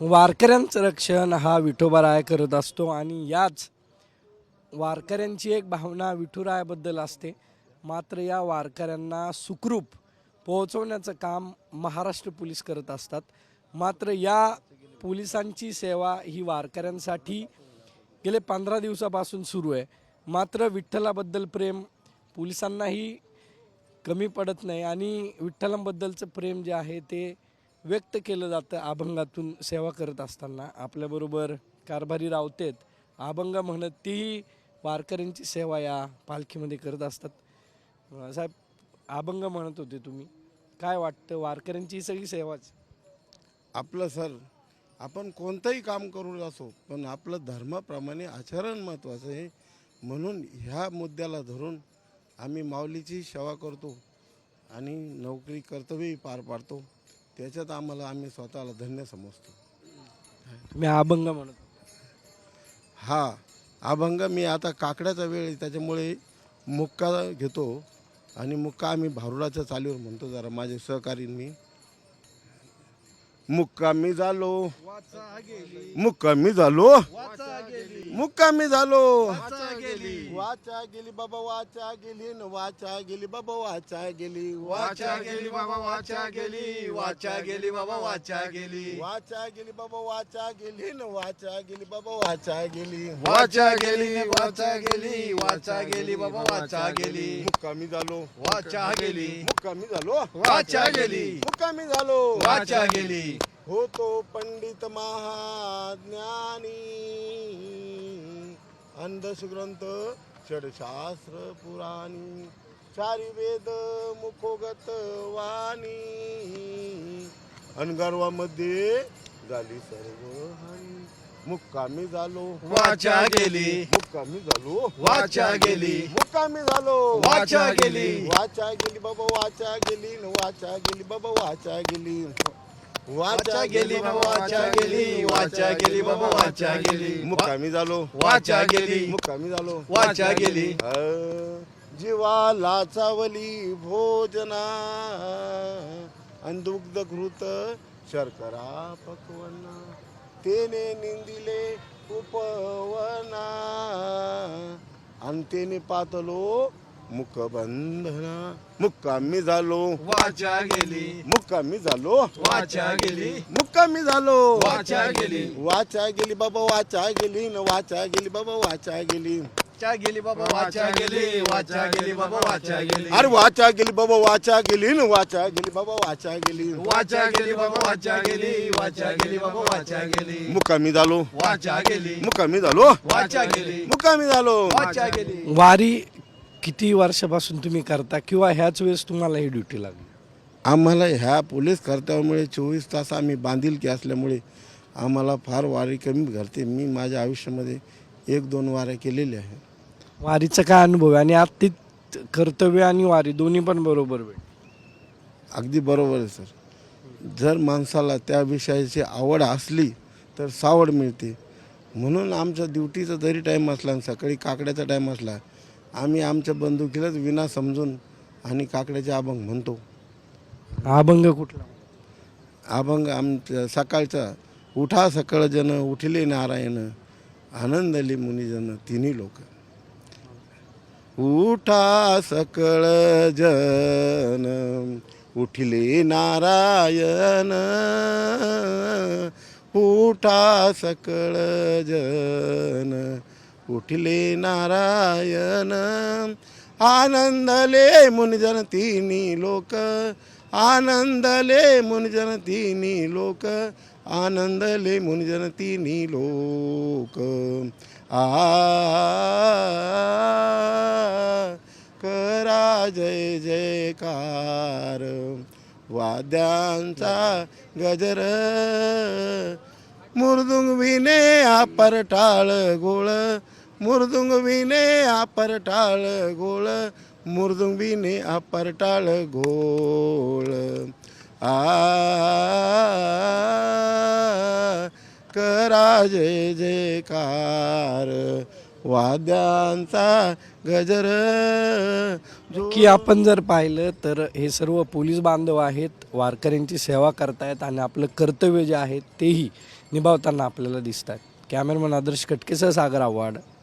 वारकऱ्यांचं रक्षण हा विठोबाराय करत असतो आणि याच वारकऱ्यांची एक भावना विठुरायाबद्दल असते. मात्र या वारकऱ्यांना सुखरूप पोहोचवण्याचं काम महाराष्ट्र पोलीस करत असतात. मात्र या पोलिसांची सेवा ही वारकऱ्यांसाठी गेले पंधरा दिवसापासून सुरू आहे. मात्र विठ्ठलाबद्दल प्रेम पोलिसांनाही कमी पडत नाही आणि विठ्ठलांबद्दलचं प्रेम जे आहे ते व्यक्त केलं जातं अभंगातून सेवा करत असताना. आपल्याबरोबर कारभारी रावतेत अभंग म्हणत तीही वारकऱ्यांची सेवा या पालखीमध्ये करत असतात. साहेब अभंग म्हणत होते तुम्ही. काय वाटतं वारकऱ्यांची ही सगळी सेवाच? आपलं सर आपण कोणतंही काम करू असो पण आपलं धर्माप्रमाणे आचरण महत्त्वाचं आहे. म्हणून ह्या मुद्द्याला धरून आम्ही माऊलीची सेवा करतो आणि नोकरी कर्तव्यही पार पाडतो. त्याच्यात आम्हाला आम्ही स्वतःला धन्य समजतो. तुम्ही अभंग म्हणत हा अभंग मी आता काकड्याचा वेळ आहे त्याच्यामुळे मुक्का घेतो आणि मुक्का आम्ही भारुडाच्या चालीवर म्हणतो जरा माझे सहकारी मी मुक्कामी झालो मुक्कामी झालो मुक्कामी झालो वाचा गेली बाबा वाचा गेली न वाचा गेली बाबा वाचा गेली वाचा गेली बाबा वाचा गेली वाचा गेली बाबा वाचा गेली वाचा गेली बाबा वाचा गेली न वाचा गेली बाबा वाचा गेली वाचा गेली वाचा गेली वाचा गेली बाबा वाचा गेली मुक्कामी झालो वाचा गेली मुक्कामी झालो वाचा गेली मुक्कामी झालो वाचा गेली होतो पंडित महाज्ञानी. अंधश्रंथ षडशास्त्र पुराणी चारी वेद मुखोगत वाणी. अनगर्वामध्ये झाली सर्व हानी. मुक्कामी झालो. वाचा गेली. मुक्कामी झालो. वाचा गेली. मुक्कामी झालो. वाचा गेली. वाचा गेली बाबा वाचा गेली. न वाचा गेली बाबा वाचा गेली. वाचा गेली बाबा वाचा गेली वाचा गेली बाबा वाचा गेली. मुक्कामी झालो. वाचा गेली. मुक्कामी झालो. वाचा गेली. अ, जीवाला चावली भोजना. अंदुग्ध घृत शर्करा पकवना. तेने निंदिले उपवना. आणि तेने पातलो मुखबंधना मुक्कामी झालो वाचा गेली मुक्कामी झालो वाचा गेली मुक्कामी झालो वाचा गेली वाचा गेली बाबा वाचा गेली न वाचा गेली बाबा वाचा गेली वाचा गेली बाबा वाचा गेली वाचा गेली बाबा वाचा गेली अरे वाचा गेली बाबा वाचा गेली न वाचा गेली बाबा वाचा गेली वाचा गेली बाबा वाचा गेली वाचा गेली बाबा वाचा गेली मुक्कामी झालो वाचा गेली मुक्कामी झालो वाचा गेली मुक्कामी झालो वाचा गेली वारी किती वर्षापासून तुम्ही करता किंवा ह्याच वेळेस तुम्हाला ही ड्युटी लागली? आम्हाला ह्या पोलीस कर्तव्यामुळे चोवीस तास आम्ही बांधिलकी असल्यामुळे आम्हाला फार वारी कमी घडते. मी माझ्या आयुष्यामध्ये एक दोन वाऱ्या केलेल्या आहे वारीचा काय अनुभव आहे? आणि आत कर्तव्य आणि वारी दोन्ही पण बरोबर वेळ. अगदी बरोबर आहे सर. जर माणसाला त्या विषयाची आवड असली तर सावड मिळते. म्हणून आमच्या ड्युटीचा जरी टाईम असला आणि सकाळी काकड्याचा टाईम असला आम्ही आमच्या बंदुकीलाच विना समजून आणि काकड्याचे अभंग म्हणतो. अभंग कुठला? अभंग आमच्या सकाळचा उठा सकळ जन उठले नारायण आनंदले मुनिजन तिन्ही लोक. उठा सकळ जन उठले नारायण उठा सकळ जन उठले नारायण. आनंदले मुनिजन तिन्ही लोक. आनंदले मुनिजन तिन्ही लोक. आनंदले मुनिजन तिन्ही लोक. आ करा जय जयकार. वाद्यांचा गजर. मुर्दुंगविने आपर टाळ गोळ. मुरदुंगविने आपर टाळ गोळ मुरदुंगविने आपर टाळ गोळ. आ करा जय जयकार वाद्यांचा गजर. की आपण जर पाहिलं तर हे सर्व पोलीस बांधव आहेत वारकऱ्यांची सेवा करतायत आणि आपलं कर्तव्य जे आहे तेही निभावताना आपल्याला दिसत आहेत कॅमेरामन आदर्श कटकेसह सागर आव्हाड.